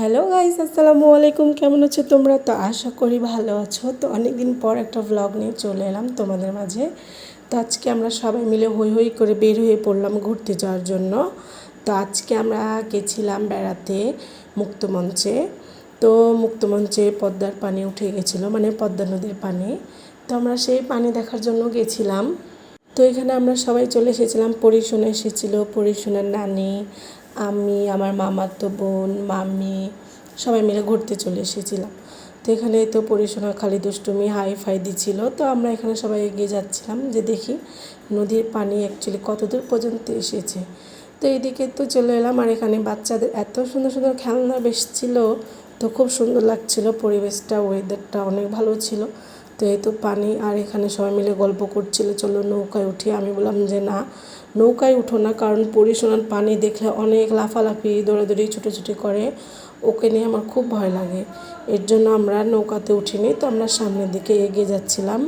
Hello guys আসসালামু আলাইকুম। কেমন আছো তোমরা? তো আশা করি ভালো আছো। তো অনেক দিন পর একটা ভ্লগ নিয়ে চলে এলাম তোমাদের মাঝে। তো আজকে আমরা সবাই মিলে হই হই করে বের হয়ে পড়লাম ঘুরতে যাওয়ার জন্য। তো আজকে আমরা গেছিলাম বেড়াতে মুক্তমঞ্চে তো মুক্তমঞ্চে পদ্মার পানি উঠে গেছিল মানে পদ্মা নদীর পানি। তো আমরা সেই পানি দেখার জন্য গেছিলাম। তো এখানে আমরা সবাই চলে এসেছিলাম। পরিশোনা এসেছিল, পরিশোনার নানি আমি, আমার মামাতো বোন, মামি, সবাই মিলে ঘুরতে চলে এসেছিলাম। তো এখানে তো পরিশোনা খালি দুষ্টুমি হাই ফাই দিচ্ছিল। তো আমরা এখানে সবাই এগিয়ে যাচ্ছিলাম যে দেখি নদীর পানি অ্যাকচুয়ালি কতদূর পর্যন্ত এসেছে। তো এইদিকে তো চলে এলাম আর এখানে বাচ্চাদের এত সুন্দর সুন্দর খেলনা বেশ ছিল। তো খুব সুন্দর লাগছিল, পরিবেশটা ওয়েদারটা অনেক ভালো ছিল। তো এই তো পানি আর এখানে সবাই মিলে গল্প করছিল, চলো নৌকায় উঠি। আমি বললাম যে না, নৌকায় উঠো না, কারণ পরিশোনার পানি দেখলে অনেক লাফালাফি, দৌড়াদৌড়ি, ছুটোছুটি করে। ওকে নিয়ে আমার খুব ভয় লাগে। এর জন্য আমরা নৌকাতে উঠিনি, তো আমরা সামনের দিকে এগিয়ে যাচ্ছিলাম।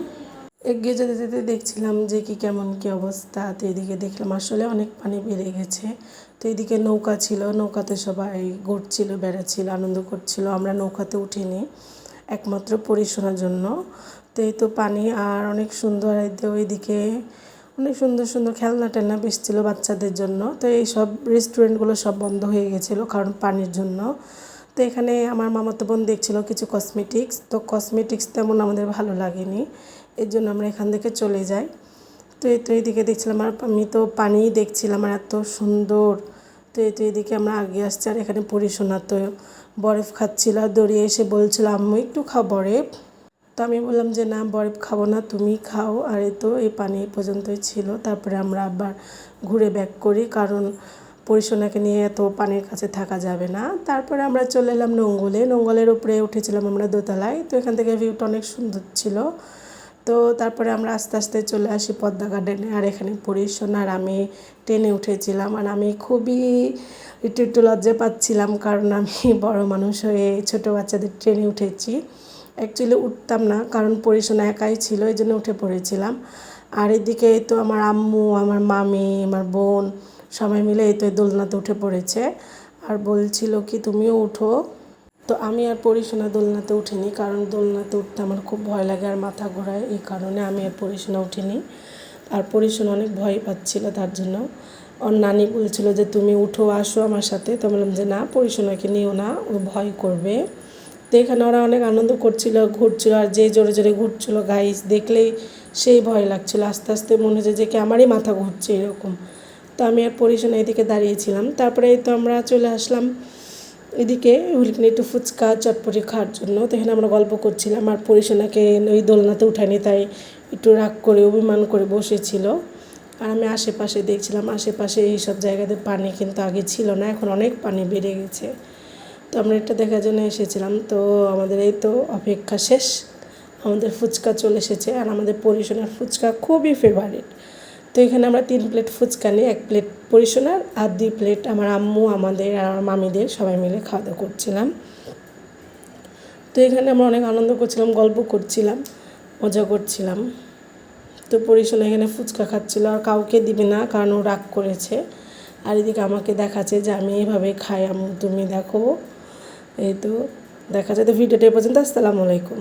এগিয়ে যেতে যেতে দেখছিলাম যে কি কেমন কি অবস্থা। তো এদিকে দেখলাম আসলে অনেক পানি বেড়ে গেছে। তো এদিকে নৌকা ছিল, নৌকাতে সবাই ঘুরছিল, বেড়াচ্ছিল, আনন্দ করছিল। আমরা নৌকাতে উঠিনি। একমাত্র পরিশোনার জন্য। তো এই তো পানি আর অনেক সুন্দর ওইদিকে অনেক সুন্দর সুন্দর খেলনা টেলনা বেসছিল বাচ্চাদের জন্য। তো এই সব রেস্টুরেন্টগুলো সব বন্ধ হয়ে গেছিল কারণ পানির জন্য। তো এখানে আমার মামাতো বোন দেখছিল কিছু কসমেটিক্স তো কসমেটিক্স তেমন আমাদের ভালো লাগেনি। এর জন্য আমরা এখান থেকে চলে যাই। তো এই তো এইদিকে দেখছিলাম আর আমি তো পানিই দেখছিলাম আর এত সুন্দর। তো এই তো এদিকে আমরা আগে আসছি আর এখানে পরিশোনা তো বরফ খাচ্ছিল, দৌড়িয়ে এসে বলছিল, আম্মু, একটু খাও বরফ। তো আমি বললাম যে, না, বরফ খাব না, তুমি খাও। আর এই তো এই পানি এই পর্যন্তই ছিল। তারপরে আমরা আবার ঘুরে ব্যাক করি, কারণ পরিসোনাকে নিয়ে এত পানির কাছে থাকা যাবে না। তারপরে আমরা চলে এলাম নোঙ্গলে। নোঙ্গলের উপরে উঠেছিলাম আমরা দোতলায়। তো এখান থেকে ভিউটা অনেক সুন্দর ছিল। তো তারপরে আমরা আস্তে আস্তে চলে আসি পদ্মা গার্ডেনে আর এখানে পরিশোনার আমি ট্রেনে উঠেছিলাম। আর আমি খুবই একটু একটু লজ্জা পাচ্ছিলাম কারণ আমি বড় মানুষ হয়ে ছোটো বাচ্চাদের ট্রেনে উঠেছি। অ্যাকচুয়ালি উঠতাম না কারণ পরিশোনা একাই ছিল, এই জন্য উঠে পড়েছিলাম। আর এদিকে তো আমার আম্মু, আমার মামি, আমার বোন সবাই মিলে এই তো দোলনাতে উঠে পড়েছে। আর বলছিল কি, তুমিও উঠো। তো আমি আর পরিশোনা দোলনাতে উঠিনি, কারণ দোলনাতে উঠতে আমার খুব ভয় লাগে আর মাথা ঘোরায়, এই কারণে আমি আর পরিশোনা উঠিনি। আর পরিশোনা অনেক ভয় পাচ্ছিল তার জন্য। ওর নানি বলছিল যে, তুমি উঠো, আসো আমার সাথে। তো বললাম যে, না পরিশোনাকে নিও না, ও ভয় করবে। তো এখানে ওরা অনেক আনন্দ করছিল, ঘুরছিল, আর যে জোরে জোরে ঘুরছিল গাইস দেখলেই সেই ভয় লাগছিল। আস্তে আস্তে মনে হচ্ছে যে কি আমারই মাথা ঘুরছে, এরকম। তো আমি আর পরিশোনা এদিকে দাঁড়িয়েছিলাম তারপরে তো আমরা চলে আসলাম এদিকে হুলকিনি একটু ফুচকা, চটপটি খাওয়ার জন্য। তো এখানে আমরা গল্প করছিলাম আর পরিসোনাকে ওই দোলনাতে উঠানি তাই একটু রাগ করে, অভিমান করে বসেছিল। আর আমি আশেপাশে দেখছিলাম, আশেপাশে এইসব জায়গাতে পানি কিন্তু আগে ছিল না, এখন অনেক পানি বেড়ে গেছে। তো আমরা এটা দেখার জন্য এসেছিলাম। তো আমাদের এই তো অপেক্ষা শেষ। আমাদের ফুচকা চলে এসেছে আর আমাদের পরিশোনার ফুচকা খুবই ফেভারিট তো এখানে আমরা তিন প্লেট ফুচকা নিই, এক প্লেট পরিশোনার আর দুই প্লেট আমার আম্মু, আমাদের আর আমার মামিদের সবাই মিলে খাওয়া দাওয়া করছিলাম। তো এখানে আমরা অনেক আনন্দ করছিলাম, গল্প করছিলাম, মজা করছিলাম। তো পরিশোনা এখানে ফুচকা খাচ্ছিল, আর কাউকে দিবে না কারণ ও রাগ করেছে। আর এদিকে আমাকে দেখাচ্ছে যে আমি এইভাবে খাই, আম্মু তুমি দেখো। এই তো দেখা যায় তো ভিডিওটা পর্যন্ত, আসসালামু আলাইকুম।